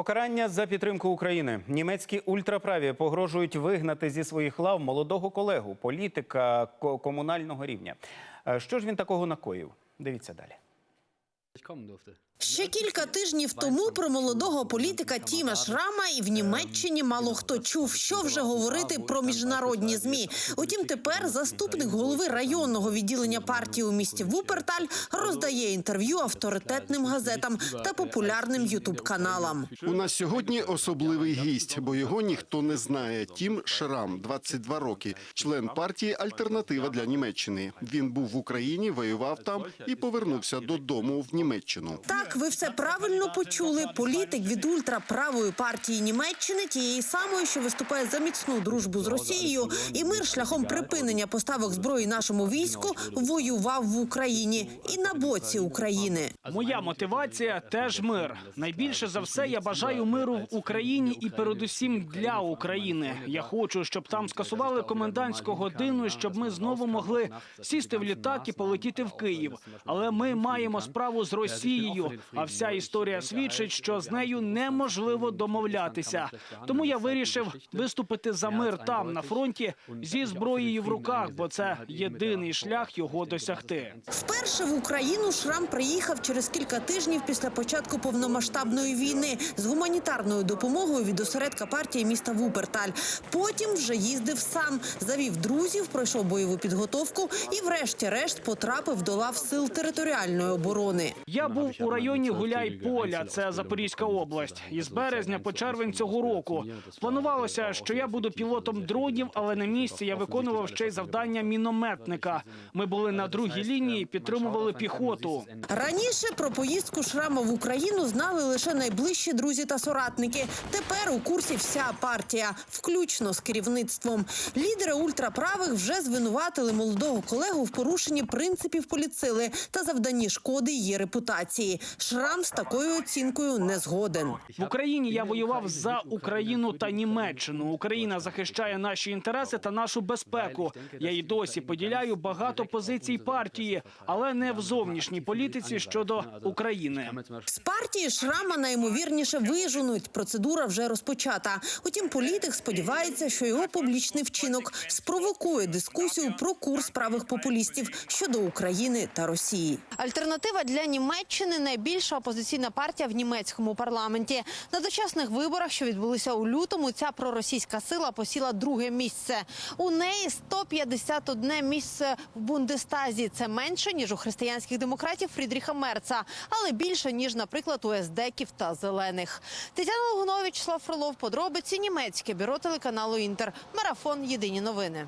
Покарання за підтримку України. Німецькі ультраправі погрожують вигнати зі своїх лав молодого колегу, політика ко- комунального рівня. Е, Що ж він такого накоїв? Дивіться далі. Ще кілька тижнів тому про молодого політика Тіма Шрама і в Німеччині мало хто чув, що вже говорити про міжнародні змі. Утім, тепер заступник голови районного відділення партії у місті Вуперталь роздає інтерв'ю авторитетним газетам та популярним ютуб-каналам. У нас сьогодні особливий гість, бо його ніхто не знає. Тім Шрам, 22 роки, член партії Альтернатива для Німеччини. Він був в Україні, воював там і повернувся додому в Німеччину. Так, ви все правильно почули. Політик від ультраправої партії Німеччини, тієї самої, що виступає за міцну дружбу з Росією, і мир шляхом припинення поставок зброї нашому війську воював в Україні і на боці України. Моя мотивація теж мир. Найбільше за все я бажаю миру в Україні і передусім для України. Я хочу, щоб там скасували комендантську годину, щоб ми знову могли сісти в літак і полетіти в Київ. Але ми маємо справу з Росією. А вся історія свідчить, що з нею неможливо домовлятися. Тому я вирішив виступити за мир там на фронті зі зброєю в руках, бо це єдиний шлях його досягти. Вперше в Україну Шрам приїхав через кілька тижнів після початку повномасштабної війни з гуманітарною допомогою від осередка партії міста Вуперталь. Потім вже їздив сам, завів друзів, пройшов бойову підготовку і, врешті-решт, потрапив до лав сил територіальної оборони. Я був у районі Гуляй-Поля, це Запорізька область. Із березня по червень цього року планувалося, що я буду пілотом дронів, але на місці я виконував ще й завдання мінометника. Ми були на другій лінії, підтримували піхоту. Раніше про поїздку Шрама в Україну знали лише найближчі друзі та соратники. Тепер у курсі вся партія, включно з керівництвом. Лідери ультраправих вже звинуватили молодого колегу в порушенні принципів політсили та завданні шкоди її репутації. Шрам з такою оцінкою не згоден. В Україні я воював за Україну та Німеччину. Україна захищає наші інтереси та нашу безпеку. Я й досі поділяю багато позицій партії, але не в зовнішній політиці щодо України. З партії Шрама найімовірніше виженуть. Процедура вже розпочата. Утім, політик сподівається, що його публічний вчинок спровокує дискусію про курс правих популістів щодо України та Росії. Альтернатива для Німеччини найбільша опозиційна партія в німецькому парламенті. На дочасних виборах, що відбулися у лютому, ця проросійська сила посіла друге місце. У неї 151 місце в Бундестазі. Це менше ніж у християнських демократів Фрідріха Мерца, але більше ніж, наприклад, у СДКів та зелених. Тетяна Логунович, Слав Фролов, подробиці німецьке бюро телеканалу Інтер. Марафон. Єдині новини.